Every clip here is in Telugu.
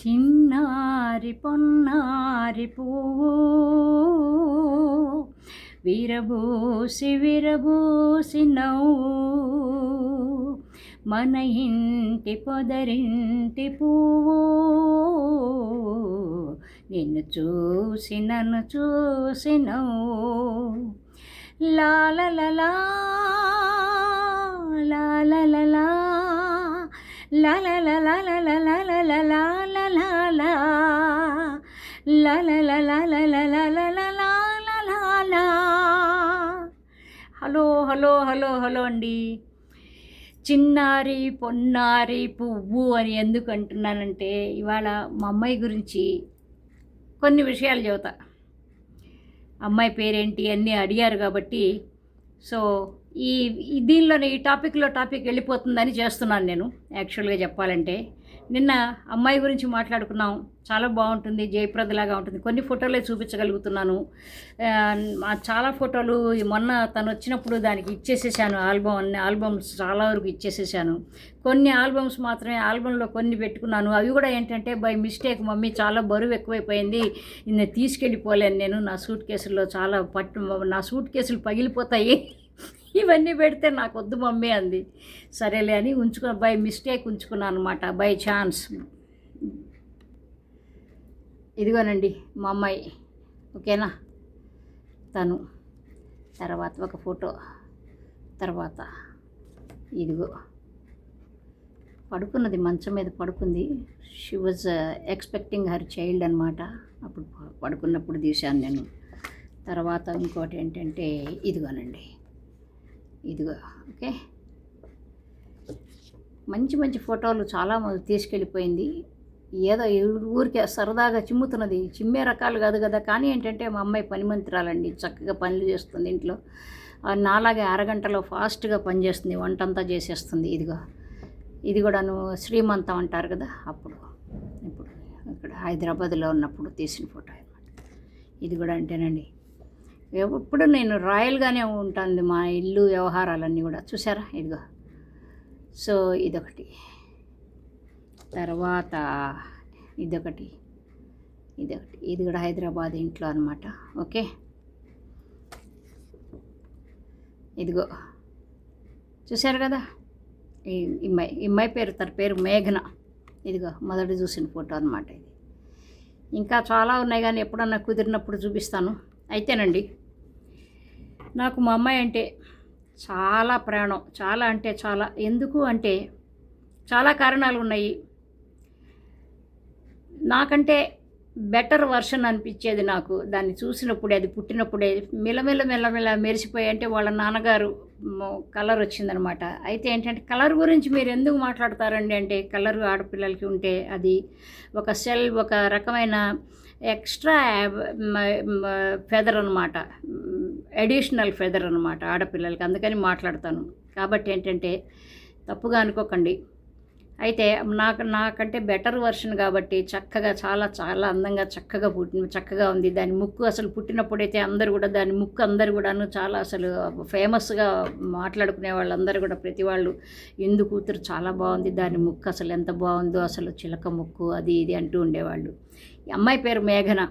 చిన్నారి పొన్నారి పువ్వు విరబూసి విరబూసి నవ్వు మన ఇంటి పొదరింటి పువ్వు నిన్ను చూసి నన్ను చూసి నవ్వు. లాలలలా లాలలలా హలో హలో హలో హలో అండి చిన్నారి పొన్నారి పువ్వు అని ఎందుకు అంటున్నానంటే ఇవాళ మా అమ్మాయి గురించి కొన్ని విషయాలు చెబుతా అమ్మాయి పేరేంటి అన్నీ అడిగారు కాబట్టి సో ఈ ఈ దీనిలోనే ఈ టాపిక్లో టాపిక్ వెళ్ళిపోతుందని చేస్తున్నాను నేను యాక్చువల్గా చెప్పాలంటే. నిన్న అమ్మాయి గురించి మాట్లాడుకున్నాం చాలా బాగుంటుంది జయప్రదలాగా ఉంటుంది కొన్ని ఫోటోలే చూపించగలుగుతున్నాను. చాలా ఫోటోలు మొన్న తను వచ్చినప్పుడు దానికి ఇచ్చేసేసాను ఆల్బమ్ అన్ని ఆల్బమ్స్ చాలా వరకు ఇచ్చేసేసాను. కొన్ని ఆల్బమ్స్ మాత్రమే ఆల్బంలో కొన్ని పెట్టుకున్నాను అవి కూడా ఏంటంటే బై మిస్టేక్ మమ్మీ చాలా బరువు ఎక్కువైపోయింది నేను తీసుకెళ్ళిపోలేను నేను నా సూట్ కేసుల్లో చాలా పట్టు నా సూట్ కేసులు పగిలిపోతాయి. ఇవన్నీ పెడితే నాకు వద్దు మమ్మీ అంది. సరేలే అని ఉంచుకున్న బై మిస్టేక్ ఉంచుకున్నాను అనమాట బై ఛాన్స్. ఇదిగోనండి మా అమ్మాయి ఓకేనా? తను. తర్వాత ఒక ఫోటో తర్వాత ఇదిగో. పడుకున్నది మంచం మీద పడుకుంది. She was expecting her child అనమాట అప్పుడు పడుకున్నప్పుడు తీశాను నేను. తర్వాత ఇంకోటి ఏంటంటే ఇదిగోనండి. ఇదిగో ఓకే. మంచి మంచి ఫోటోలు చాలా మంది తీసుకెళ్ళిపోయింది. ఏదో ఊరికే సరదాగా చిమ్ముతున్నది. చిమ్మే రకాలు కాదు కదా. కానీ ఏంటంటే మా అమ్మాయి పనిమంత్రాలండి చక్కగా పనులు చేస్తుంది ఇంట్లో. నాలాగే అరగంటలో ఫాస్ట్గా పనిచేస్తుంది వంట అంతా చేసేస్తుంది. ఇదిగో. ఇది కూడాను శ్రీమంతం అంటారు కదా. అప్పుడు ఇప్పుడు ఇక్కడ హైదరాబాద్లో ఉన్నప్పుడు తీసిన ఫోటో అనమాట ఇది కూడా అంటేనండి ఎప్పుడు నేను రాయల్గానే ఉంటుంది మా ఇల్లు వ్యవహారాలన్నీ కూడా. చూసారా ఇదిగో. సో ఇదొకటి. తర్వాత ఇదొకటి. ఇదొకటి. ఇది కూడా హైదరాబాద్ ఇంట్లో అనమాట ఓకే? ఇదిగో. చూశారు కదా? ఈ ఇమ్మాయి ఇమ్మాయి పేరు తన పేరు మేఘన. ఇదిగో మొదటి చూసిన ఫోటో అనమాట ఇది. ఇంకా చాలా ఉన్నాయి కానీ ఎప్పుడన్నా కుదిరినప్పుడు చూపిస్తాను. అయితేనండి. నాకు మా అమ్మాయి అంటే చాలా ప్రాణం. చాలా అంటే చాలా. ఎందుకు అంటే చాలా కారణాలు ఉన్నాయి. నాకంటే బెటర్ వర్షన్ అనిపించేది నాకు. దాన్ని చూసినప్పుడే అది పుట్టినప్పుడే మెల్లమెల్ల మెల్లమెల్ల మెరిసిపోయి అంటే వాళ్ళ నాన్నగారు కలర్ వచ్చిందనమాట. అయితే ఏంటంటే కలర్ గురించి మీరు ఎందుకు మాట్లాడతారండి అంటే కలర్ ఆడపిల్లలకి ఉంటే అది ఒక సెల్ ఒక రకమైన ఎక్స్ట్రా ఫెదర్ అనమాట అడిషనల్ ఫెదర్ అనమాట ఆడపిల్లలకి అందుకని మాట్లాడతాను. కాబట్టి ఏంటంటే తప్పుగా అనుకోకండి. అయితే నాకు నాకంటే బెటర్ వర్షన్ కాబట్టి చక్కగా చాలా చాలా అందంగా చక్కగా పుట్టిన చక్కగా ఉంది. దాని ముక్కు అసలు పుట్టినప్పుడైతే అందరూ కూడా దాని ముక్కు అందరు కూడాను చాలా అసలు ఫేమస్గా మాట్లాడుకునే వాళ్ళందరూ కూడా ప్రతి వాళ్ళు ఎందు కూతురు చాలా బాగుంది దాని ముక్కు అసలు ఎంత బాగుందో అసలు చిలక ముక్కు అది ఇది అంటూ ఉండేవాళ్ళు. అమ్మాయి పేరు మేఘన.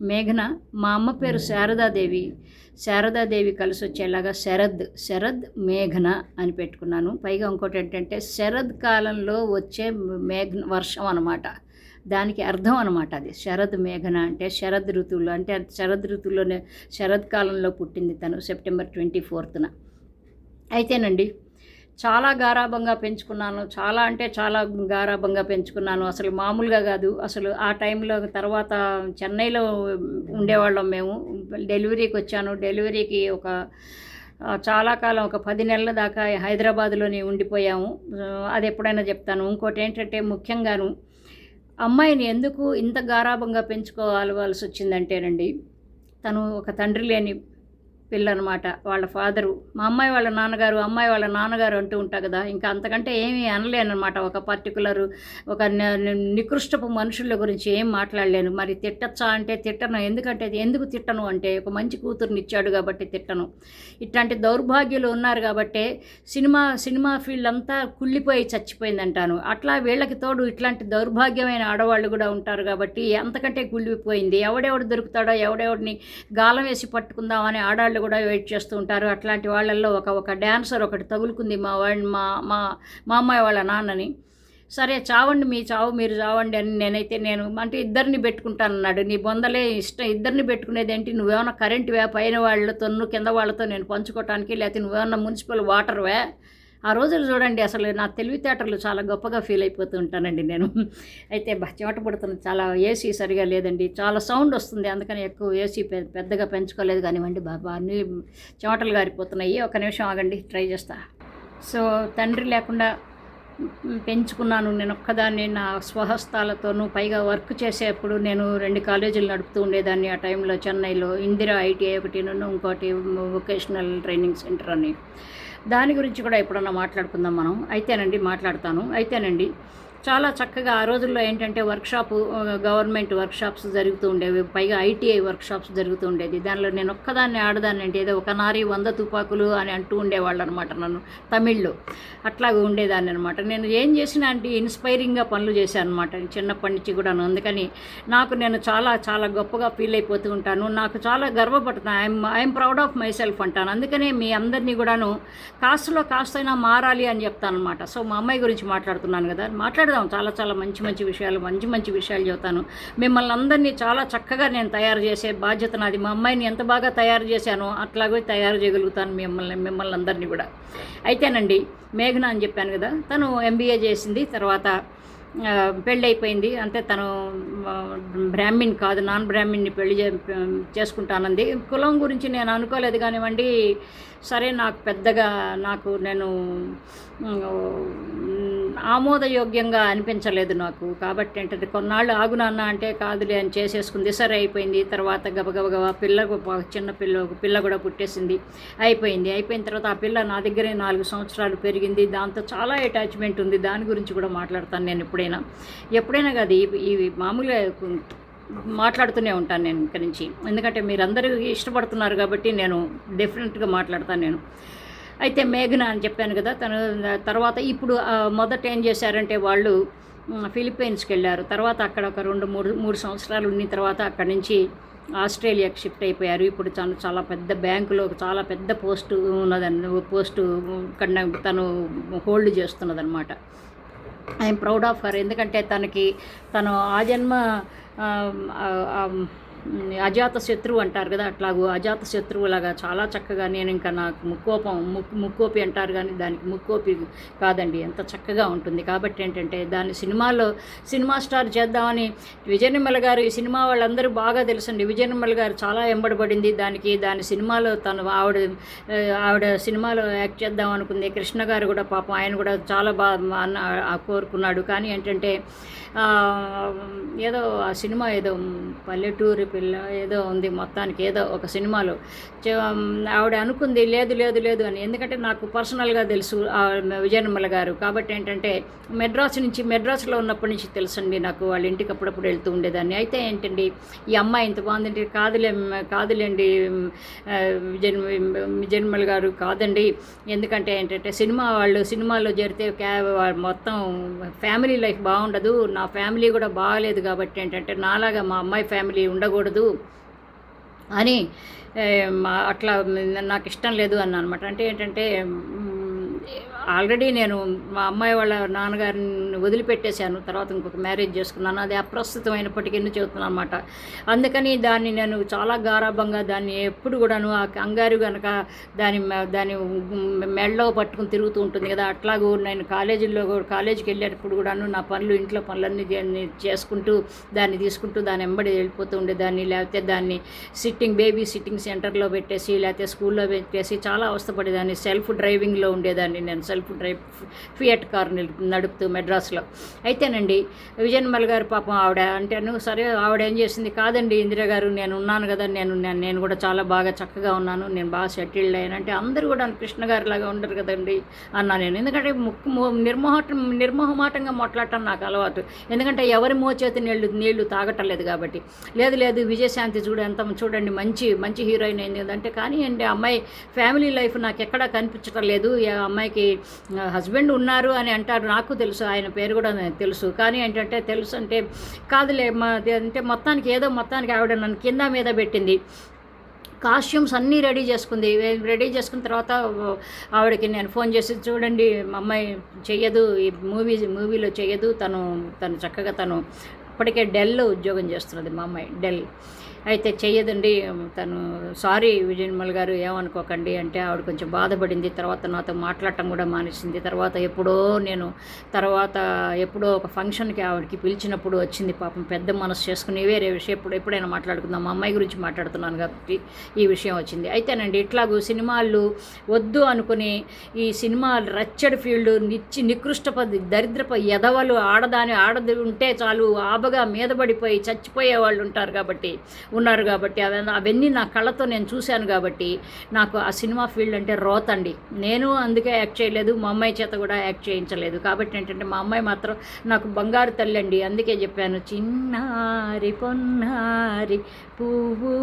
మేఘన మా అమ్మ పేరు శారదాదేవి. శారదాదేవి కలిసి వచ్చేలాగా శరద్ శరద్ మేఘన అని పెట్టుకున్నాను. పైగా ఇంకోటి ఏంటంటే శరద్ కాలంలో వచ్చే మేఘ వర్షం అనమాట దానికి అర్థం అనమాట అది. శరద్ మేఘన అంటే శరద్ ఋతువులో అంటే శరద్ ఋతువులోనే శరద్ కాలంలో పుట్టింది తను సెప్టెంబర్ ట్వంటీ ఫోర్త్న. అయితేనండి చాలా గారాభంగా పెంచుకున్నాను. చాలా అంటే చాలా గారాభంగా పెంచుకున్నాను. అసలు మామూలుగా కాదు. అసలు ఆ టైంలో తర్వాత చెన్నైలో ఉండేవాళ్ళం మేము. డెలివరీకి వచ్చాను. డెలివరీకి ఒక చాలా కాలం ఒక పది నెలల దాకా హైదరాబాద్లోనే ఉండిపోయాము. అది ఎప్పుడైనా చెప్తాను. ఇంకోటి ఏంటంటే ముఖ్యంగాను అమ్మాయిని ఎందుకు ఇంత గారాభంగా పెంచుకోవాల్సి వచ్చిందంటేనండి తను ఒక తండ్రి లేని పిల్లనమాట వాళ్ళ ఫాదరు. మా అమ్మాయి వాళ్ళ నాన్నగారు అమ్మాయి వాళ్ళ నాన్నగారు అంటూ ఉంటా కదా. ఇంకా అంతకంటే ఏమీ అనలేనమాట ఒక పర్టికులర్ ఒక నికృష్టపు మనుషుల గురించి ఏం మాట్లాడలేను. మరి తిట్టచ్చా అంటే తిట్టను. ఎందుకంటే అది ఎందుకు తిట్టను అంటే ఒక మంచి కూతురుని ఇచ్చాడు కాబట్టి తిట్టను. ఇట్లాంటి దౌర్భాగ్యులు ఉన్నారు కాబట్టి సినిమా సినిమా ఫీల్డ్ అంతా కుళ్ళిపోయి చచ్చిపోయిందంటాను. అట్లా వీళ్ళకి తోడు ఇట్లాంటి దౌర్భాగ్యమైన ఆడవాళ్ళు కూడా ఉంటారు కాబట్టి అంతకంటే కుళ్ళిపోయింది. ఎవడెవడు దొరుకుతాడో ఎవడెవడిని గాలం వేసి పట్టుకుందామని ఆడాళ్ళు కూడా వెయిట్ చేస్తూ ఉంటారు. అట్లాంటి వాళ్ళల్లో ఒక ఒక డ్యాన్సర్ ఒకటి తగులుకుంది మా వాడిని మా మా మా అమ్మాయి వాళ్ళ నాన్నని. సరే చావండి మీ చావు మీరు చావండి అని నేనైతే నేను అంటే ఇద్దరిని పెట్టుకుంటాను అన్నాడు నీ బొందలే ఇష్టం ఇద్దరిని పెట్టుకునేది ఏంటి? నువ్వేమన్నా కరెంట్ వే పైన వాళ్ళతో కింద వాళ్ళతో నేను పంచుకోవటానికి లేకపోతే నువ్వేమన్నా మున్సిపల్ వాటర్ వే ఆ రోజులు చూడండి అసలు నా తెలివితేటలు చాలా గొప్పగా ఫీల్ అయిపోతూ ఉంటానండి నేను. అయితే చెమట పడుతుంది చాలా ఏసీ సరిగా లేదండి. చాలా సౌండ్ వస్తుంది అందుకని ఎక్కువ ఏసీ పెద్దగా పెంచుకోలేదు కానివ్వండి బాబా. అన్ని చెమటలు గారిపోతున్నాయి. ఒక నిమిషం ఆగండి ట్రై చేస్తా. సో తండ్రి లేకుండా పెంచుకున్నాను. నేను ఒక్కదాన్ని నా స్వహస్తాలతోనూ పైగా వర్క్ చేసేప్పుడు నేను రెండు కాలేజీలు నడుపుతూ ఉండేదాన్ని. ఆ టైంలో చెన్నైలో ఇందిరా ఐటీఐ ఒకటి ఇంకోటి వొకేషనల్ ట్రైనింగ్ సెంటర్ అని. దాని గురించి కూడా ఎప్పుడన్నా మాట్లాడుకుందాం మనం. అయితేనండి మాట్లాడతాను. అయితేనండి. చాలా చక్కగా ఆ రోజుల్లో ఏంటంటే వర్క్షాపు గవర్నమెంట్ వర్క్షాప్స్ జరుగుతూ ఉండేవి. పైగా ఐటీఐ వర్క్షాప్స్ జరుగుతూ ఉండేది. దానిలో నేను ఒక్కదాన్ని ఆడదాన్ని అంటే ఏదో ఒక నారి వంద తుపాకులు అని అంటూ ఉండేవాళ్ళు అనమాట నన్ను. తమిళ్ళో అట్లాగా ఉండేదాన్ని అనమాట నేను ఏం చేసినా అంటే ఇన్స్పైరింగ్గా పనులు చేశాను అనమాట చిన్నప్పటి నుంచి కూడాను. అందుకని నాకు నేను చాలా చాలా గొప్పగా ఫీల్ అయిపోతూ ఉంటాను. నాకు చాలా గర్వపడుతున్నాను I'm I'm proud of myself అంటాను. అందుకనే మీ అందరినీ కూడాను కాస్ట్లో కాస్తైనా మారాలి అని చెప్తాను అనమాట సో మా అమ్మాయి గురించి మాట్లాడుతున్నాను కదా. మాట్లాడదాం చాలా చాలా మంచి మంచి విషయాలు మంచి మంచి విషయాలు చెబుతాను. మిమ్మల్ని అందరినీ చాలా చక్కగా నేను తయారు చేసే బాధ్యత నాది. మా అమ్మాయిని ఎంత బాగా తయారు చేశానో అట్లాగే తయారు చేయగలుగుతాను మిమ్మల్ని మిమ్మల్ని అందరినీ కూడా. అయితేనండి మేఘన అని చెప్పాను కదా తను ఎంబీఏ చేసింది తర్వాత పెళ్ళి అయిపోయింది అంటే తను బ్రాహ్మిణ్ బ్రాహ్మిన్ కాదు నాన్ బ్రాహ్మిన్ని పెళ్ళి చే చేసుకుంటానంది. కులం గురించి నేను అనుకోలేదు కానివ్వండి సరే నాకు పెద్దగా నాకు నేను ఆమోదయోగ్యంగా అనిపించలేదు నాకు. కాబట్టి ఏంటంటే కొన్నాళ్ళు ఆగు నాన్న అంటే కాదులే అని చేసేసుకుంది. సరే అయిపోయింది. తర్వాత గబగబగబా పిల్లకు చిన్న పిల్ల పిల్ల కూడా పుట్టేసింది. అయిపోయింది. అయిపోయిన తర్వాత ఆ పిల్ల నా దగ్గరే నాలుగు సంవత్సరాలు పెరిగింది. దాంతో చాలా అటాచ్మెంట్ ఉంది. దాని గురించి కూడా మాట్లాడతాను నేను ఎప్పుడైనా. ఎప్పుడైనా కాదు ఇవి ఇవి మామూలుగా మాట్లాడుతూనే ఉంటాను నేను ఇక్కడి నుంచి. ఎందుకంటే మీరందరూ ఇష్టపడుతున్నారు కాబట్టి నేను డెఫినెట్గా మాట్లాడతాను నేను. అయితే మేఘన అని చెప్పాను కదా తను తర్వాత ఇప్పుడు మొదట ఏం చేశారంటే వాళ్ళు ఫిలిప్పీన్స్కి వెళ్ళారు. తర్వాత అక్కడ ఒక రెండు మూడు మూడు సంవత్సరాలు ఉన్న తర్వాత అక్కడి నుంచి ఆస్ట్రేలియాకి షిఫ్ట్ అయిపోయారు. ఇప్పుడు తను చాలా పెద్ద బ్యాంకులో చాలా పెద్ద పోస్టు ఉన్నదని పోస్టు కన్నా తను హోల్డ్ చేస్తున్నదనమాట ఐఎమ్ ప్రౌడ్ ఆఫ్ హర్. ఎందుకంటే తనకి తను ఆ జన్మ అజాత శత్రువు అంటారు కదా అట్లాగూ అజాత శత్రువులాగా చాలా చక్కగా నేను ఇంకా నాకు ముక్కోపం ముక్ ముక్కోపి అంటారు కానీ దానికి ముక్కోపి కాదండి ఎంత చక్కగా ఉంటుంది. కాబట్టి ఏంటంటే దాన్ని సినిమాలో సినిమా స్టార్ చేద్దామని విజయనిర్మల గారు ఈ సినిమా వాళ్ళందరూ బాగా తెలుసండి. విజయనిర్మల గారు చాలా ఎంబడబడింది. దానికి దాని సినిమాలో తను ఆవిడ ఆవిడ సినిమాలో యాక్ట్ చేద్దాం అనుకుంది. కృష్ణ గారు కూడా పాపం ఆయన కూడా చాలా బాగా అన్న- కోరుకున్నాడు. కానీ ఏంటంటే ఏదో ఆ సినిమా ఏదో పల్లెటూరు పిల్ల ఏదో ఉంది మొత్తానికి ఏదో ఒక సినిమాలో. చ- ఆవిడ అనుకుంది లేదు లేదు లేదు అని. ఎందుకంటే నాకు పర్సనల్గా తెలుసు ఆ విజయనిర్మల గారు. కాబట్టి ఏంటంటే మెడ్రాస్ నుంచి మెడ్రాస్లో ఉన్నప్పటి నుంచి తెలుసండి నాకు వాళ్ళ ఇంటికి అప్పుడప్పుడు వెళ్తూ ఉండేదాన్ని. అయితే ఏంటండి ఈ అమ్మాయి ఇంత బాగుందంటే కాదులే కాదులేండి ఆ, విజయ విజయనిర్మల గారు కాదండి. ఎందుకంటే ఏంటంటే సినిమా వాళ్ళు సినిమాలో జరిగితే క్యా మొత్తం ఫ్యామిలీ లైఫ్ బాగుండదు. నా ఫ్యామిలీ కూడా బాగాలేదు కాబట్టి ఏంటంటే నాలాగా మా అమ్మాయి ఫ్యామిలీ ఉండకూడదు. అని అట్లా నాకు ఇష్టం లేదు అన్న అనమాట అంటే ఏంటంటే ఆల్రెడీ నేను మా అమ్మాయి వాళ్ళ నాన్నగారిని వదిలిపెట్టేశాను. తర్వాత ఇంకొక మ్యారేజ్ చేసుకున్నాను. అది అప్రస్తుతమైనప్పటికీ చెబుతున్నాను అనమాట అందుకని దాన్ని నేను చాలా గారాభంగా దాన్ని ఎప్పుడు కూడాను ఆ కంగారు కనుక దాని మె- దాని మెడలో పట్టుకుని తిరుగుతూ ఉంటుంది కదా. అట్లాగూ నేను కాలేజీల్లో కూడా కాలేజీకి వెళ్ళేటప్పుడు కూడాను నా పనులు ఇంట్లో పనులన్నీ దాన్ని చేసుకుంటూ దాన్ని తీసుకుంటూ దాని వెంబడి వెళ్ళిపోతూ ఉండేదాన్ని. లేకపోతే దాన్ని సిట్టింగ్ బేబీ సిట్టింగ్ సెంటర్లో పెట్టేసి లేకపోతే స్కూల్లో పెట్టేసి చాలా అవస్థపడేదాన్ని. సెల్ఫ్ డ్రైవింగ్లో ఉండేదాన్ని నేను. సెల్ఫ్ డ్రైవ్ ఫియట్ కార్ నడుపుతూ మెడ్రాస్లో. అయితేనండి విజయన్మల్ గారు పాపం ఆవిడ అంటేను సరే ఆవిడ ఏం చేసింది? కాదండి ఇందిరా గారు నేను ఉన్నాను కదా నేను నేను కూడా చాలా బాగా చక్కగా ఉన్నాను నేను బాగా సెటిల్డ్ అయ్యాను అంటే అందరూ కూడా కృష్ణ గారి లాగా ఉండరు కదండి అన్నా నేను. ఎందుకంటే ముక్కు నిర్మోహటం నిర్మోహమాటంగా మాట్లాడటం నాకు అలవాటు. ఎందుకంటే ఎవరి మోచేతి నీళ్ళు నీళ్ళు తాగటం లేదు కాబట్టి. లేదు లేదు విజయశాంతి చూడు ఎంత చూడండి మంచి మంచి హీరోయిన్ అయింది. అంటే కానీ అండి అమ్మాయి ఫ్యామిలీ లైఫ్ నాకు ఎక్కడా కనిపించటం లేదు. అమ్మాయికి హస్బెండ్ ఉన్నారు అని అంటారు. నాకు తెలుసు ఆయన పేరు కూడా తెలుసు. కానీ ఏంటంటే తెలుసు అంటే కాదులే మా అంటే మొత్తానికి ఏదో మొత్తానికి ఆవిడ నన్ను కింద మీద పెట్టింది. కాస్ట్యూమ్స్ అన్నీ రెడీ చేసుకుంది. రెడీ చేసుకున్న తర్వాత ఆవిడకి నేను ఫోన్ చేసి చూడండి మా అమ్మాయి చెయ్యదు ఈ మూవీ మూవీలో చెయ్యదు. తను తను చక్కగా తను ఇప్పటికే డెల్ ఉద్యోగం చేస్తున్నది మా అమ్మాయి డెల్. అయితే చెయ్యదండి. తను సారీ విజయనిర్మల్ గారు ఏమనుకోకండి. అంటే ఆవిడ కొంచెం బాధపడింది. తర్వాత నాతో మాట్లాడటం కూడా మానేసింది. తర్వాత ఎప్పుడో నేను తర్వాత ఎప్పుడో ఒక ఫంక్షన్కి ఆవిడకి పిలిచినప్పుడు వచ్చింది పాపం పెద్ద మనసు చేసుకుని. వేరే విషయం ఎప్పుడు ఎప్పుడైనా మాట్లాడుకుందాం మా అమ్మాయి గురించి మాట్లాడుతున్నాను కాబట్టి ఈ విషయం వచ్చింది. అయితేనండి ఇట్లాగూ సినిమాలు వద్దు అనుకుని ఈ సినిమా రచ్చడి ఫీల్డ్ నిచ్చి నికృష్టప దరిద్రప ఎదవలు ఆడదాని ఆడది ఉంటే చాలు ఆబగా మీద పడిపోయి చచ్చిపోయే వాళ్ళు ఉంటారు కాబట్టి ఉన్నారు కాబట్టి అవన్నీ అవన్నీ నా కళ్ళతో నేను చూశాను కాబట్టి నాకు ఆ సినిమా ఫీల్డ్ అంటే రోత్ అండి. నేను అందుకే యాక్ట్ చేయలేదు మా అమ్మాయి చేత కూడా యాక్ట్ చేయించలేదు. కాబట్టి ఏంటంటే మా అమ్మాయి మాత్రం నాకు బంగారు తల్లి అండి. అందుకే చెప్పాను చిన్నారి పొన్నారి పువ్వు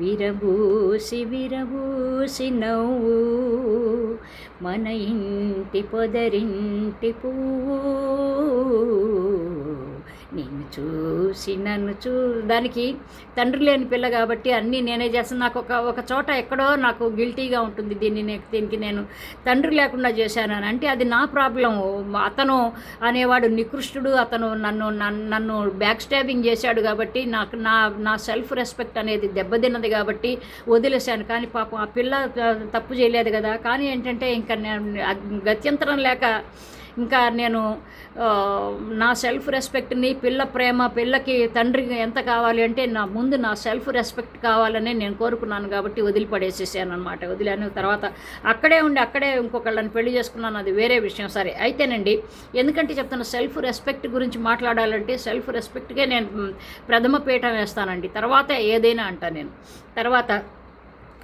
విరబూసి విరబూసి నవ్వు మన ఇంటి పొదరింటి పువ్వు నేను చూసి నన్ను చూ దానికి తండ్రి లేని పిల్ల కాబట్టి అన్నీ నేనే చేస్తాను. నాకు ఒక ఒక చోట ఎక్కడో నాకు గిల్టీగా ఉంటుంది దీన్ని నేను దీనికి నేను తండ్రి లేకుండా చేశాను అని. అంటే అది నా ప్రాబ్లం అతను అనేవాడు నికృష్టుడు. అతను నన్ను నన్ను నన్ను బ్యాక్ స్టాబింగ్ చేశాడు కాబట్టి నాకు నా నా సెల్ఫ్ రెస్పెక్ట్ అనేది దెబ్బతిన్నది కాబట్టి వదిలేశాను. కానీ పాపం ఆ పిల్ల తప్పు చేయలేదు కదా. కానీ ఏంటంటే ఇంకా నేను గత్యంతరం లేక ఇంకా నేను నా సెల్ఫ్ రెస్పెక్ట్ని పిల్ల ప్రేమ పిల్లకి తండ్రికి ఎంత కావాలి అంటే నా ముందు నా సెల్ఫ్ రెస్పెక్ట్ కావాలని నేను కోరుకున్నాను కాబట్టి వదిలిపడేసేసాను అనమాట వదిలాను. తర్వాత అక్కడే ఉండి అక్కడే ఇంకొకళ్ళని పెళ్ళి చేసుకున్నాను. అది వేరే విషయం. సరే అయితేనండి ఎందుకంటే చెప్తున్న సెల్ఫ్ రెస్పెక్ట్ గురించి మాట్లాడాలంటే సెల్ఫ్ రెస్పెక్ట్కే నేను ప్రథమ పీఠం వేస్తానండి. తర్వాత ఏదైనా అంట నేను. తర్వాత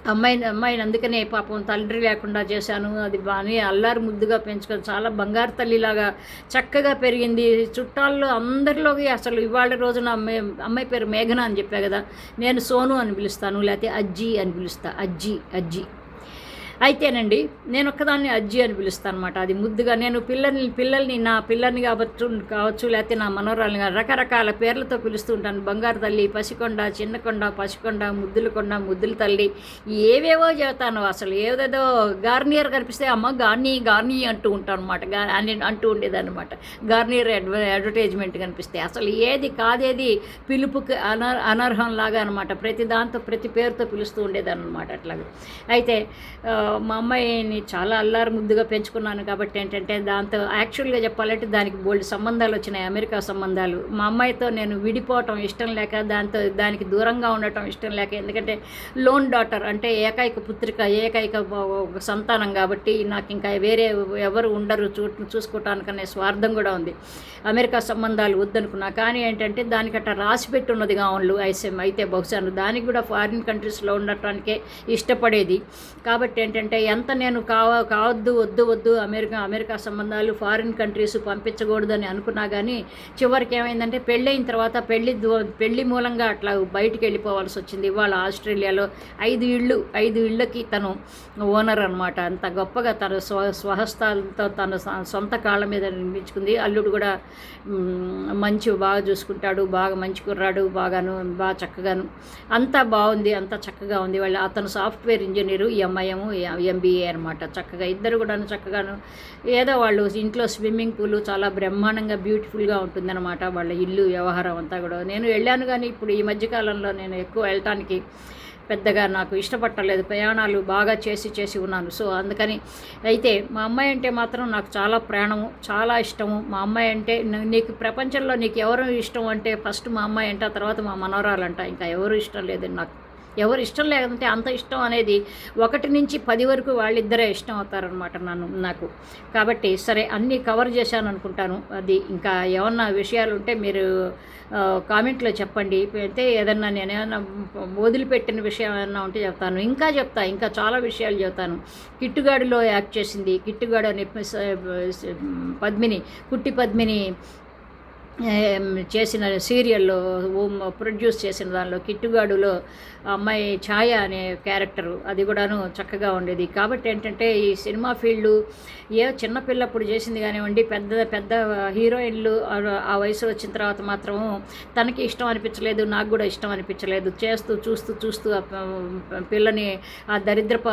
అమ్మాయిని అమ్మాయిని అందుకనే పాపం తండ్రి లేకుండా చేశాను అది బాగానే అల్లారు ముద్దుగా పెంచుకొని చాలా బంగారు తల్లిలాగా చక్కగా పెరిగింది. చుట్టాల్లో అందరిలోకి అసలు ఇవాళ రోజున అమ్మాయి అమ్మాయి పేరు మేఘన అని చెప్పా కదా నేను సోను అని పిలుస్తాను లేకపోతే అజ్జి అని పిలుస్తా. అజ్జి అజ్జి. అయితేనండి నేను ఒక్కదాన్ని అజ్జి అని పిలుస్తాను అనమాట అది ముద్దుగా నేను పిల్లల్ని పిల్లల్ని నా పిల్లల్ని కావచ్చు కావచ్చు లేకపోతే నా మనోరాలని రకరకాల పేర్లతో పిలుస్తూ ఉంటాను. బంగారు తల్లి పసికొండ చిన్నకొండ పసికొండ ముద్దుల కొండ ముద్దుల తల్లి ఏవేవో చెబుతాను అసలు. ఏదేదో గార్నియర్ కనిపిస్తే అమ్మ గార్నీ గార్నీ అంటూ ఉంటాను అనమాట అని అంటూ ఉండేదన్నమాట. గార్నియర్ అడ్వ అడ్వర్టైజ్మెంట్ కనిపిస్తే అసలు ఏది కాదేది పిలుపుకి అనర్ అనర్హం లాగా అనమాట ప్రతి దాంతో ప్రతి పేరుతో పిలుస్తూ ఉండేదాన్ని అనమాట అయితే మా అమ్మాయిని చాలా అల్లారు ముద్దుగా పెంచుకున్నాను కాబట్టి ఏంటంటే దాంతో యాక్చువల్గా చెప్పాలంటే దానికి బోల్డ్ సంబంధాలు వచ్చినాయి అమెరికా సంబంధాలు. మా అమ్మాయితో నేను విడిపోవటం ఇష్టం లేక దాంతో దానికి దూరంగా ఉండటం ఇష్టం లేక ఎందుకంటే లోన్ డాటర్ అంటే ఏకైక పుత్రిక ఏకైక సంతానం కాబట్టి నాకు ఇంకా వేరే ఎవరు ఉండరు చూ చూసుకోవటానికనే స్వార్థం కూడా ఉంది. అమెరికా సంబంధాలు వద్దనుకున్నా కానీ ఏంటంటే దానికట్ట రాసి పెట్టి ఉన్నదిగా వాళ్ళు ఐసెం అయితే బహుశా దానికి కూడా ఫారిన్ కంట్రీస్లో ఉండటానికే ఇష్టపడేది. కాబట్టి ఏంటంటే ఎంత నేను కావ కావద్దు వద్దు వద్దు అమెరికా అమెరికా సంబంధాలు ఫారిన్ కంట్రీస్ పంపించకూడదని అనుకున్నా కానీ చివరికి ఏమైందంటే పెళ్ళైన తర్వాత పెళ్ళి దు- పెళ్ళి మూలంగా అట్లా బయటికి వెళ్ళిపోవాల్సి వచ్చింది. ఇవాళ ఆస్ట్రేలియాలో ఐదు ఇళ్ళు ఐదు ఇళ్ళకి తను ఓనర్ అనమాట అంత గొప్పగా తన స్వ స్వహస్తాలతో తన సొంత కాళ్ళ మీద నిర్మించుకుంది. అల్లుడు కూడా మంచి బాగా చూసుకుంటాడు బాగా మంచి కుర్రాడు బాగాను బాగా చక్కగాను అంతా బాగుంది అంతా చక్కగా ఉంది. వాళ్ళు అతను సాఫ్ట్వేర్ ఇంజనీరు ఈ అమ్మాయేమో ఎంబీఏ అనమాట చక్కగా ఇద్దరు కూడాను చక్కగాను ఏదో వాళ్ళు ఇంట్లో స్విమ్మింగ్ పూల్ చాలా బ్రహ్మాండంగా బ్యూటిఫుల్గా ఉంటుందన్నమాట. వాళ్ళ ఇల్లు వ్యవహారం అంతా కూడా. నేను వెళ్ళాను కానీ ఇప్పుడు ఈ మధ్యకాలంలో నేను ఎక్కువ వెళ్ళటానికి పెద్దగా నాకు ఇష్టపట్టలేదు. ప్రయాణాలు బాగా చేసి చేసి ఉన్నాను. సో అందుకని అయితే మా అమ్మాయి అంటే మాత్రం నాకు చాలా ప్రాణము చాలా ఇష్టము. మా అమ్మాయి అంటే నీకు ప్రపంచంలో నీకు ఎవరు ఇష్టం అంటే ఫస్ట్ మా అమ్మాయి అంట తర్వాత మా మనవరాలంట. ఇంకా ఎవరు ఇష్టం లేదు నాకు ఎవరు ఇష్టం లేదంటే అంత ఇష్టం అనేది ఒకటి నుంచి పది వరకు వాళ్ళిద్దరే ఇష్టం అవుతారనమాట నన్ను నాకు. కాబట్టి సరే అన్నీ కవర్ చేశాను అనుకుంటాను అది ఇంకా ఏమన్నా విషయాలు ఉంటే మీరు కామెంట్లో చెప్పండి. అయితే ఏదన్నా నేను ఏమన్నా వదిలిపెట్టిన విషయం ఏమన్నా ఉంటే చెప్తాను. ఇంకా చెప్తా ఇంకా చాలా విషయాలు చెప్తాను. కిట్టుగాడులో యాక్ట్ చేసింది. కిట్టుగాడు అనే పద్మిని కుట్టి పద్మిని చేసిన సీరియల్లో ఓం- ప్రొడ్యూస్ చేసిన దానిలో కిట్టుగాడులో అమ్మాయి ఛాయ అనే క్యారెక్టరు అది కూడాను చక్కగా ఉండేది. కాబట్టి ఏంటంటే ఈ సినిమా ఫీల్డ్ ఏ చిన్నపిల్లప్పుడు చేసింది కానివ్వండి పెద్ద పెద్ద హీరోయిన్లు ఆ- వయసు వచ్చిన తర్వాత మాత్రం తనకి ఇష్టం అనిపించలేదు నాకు కూడా ఇష్టం అనిపించలేదు. చేస్తూ చూస్తూ చూస్తూ పిల్లని ఆ దరిద్రపు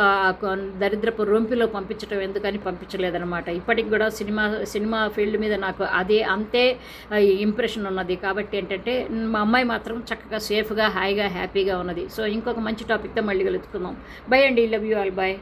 దరిద్రపు రొంపిలో పంపించడం ఎందుకని పంపించలేదన్నమాట. ఇప్పటికి కూడా సినిమా సినిమా ఫీల్డ్ మీద నాకు అదే అంతే ఇంప్రెషన్ ఉన్నది. కాబట్టి ఏంటంటే మా అమ్మాయి మాత్రం చక్కగా సేఫ్గా హాయిగా హ్యాపీగా ఉన్నది. సో ఇంకొక మంచి టాపిక్తో మళ్ళీ కలుసుకుందాం బై అండి. Love you all bye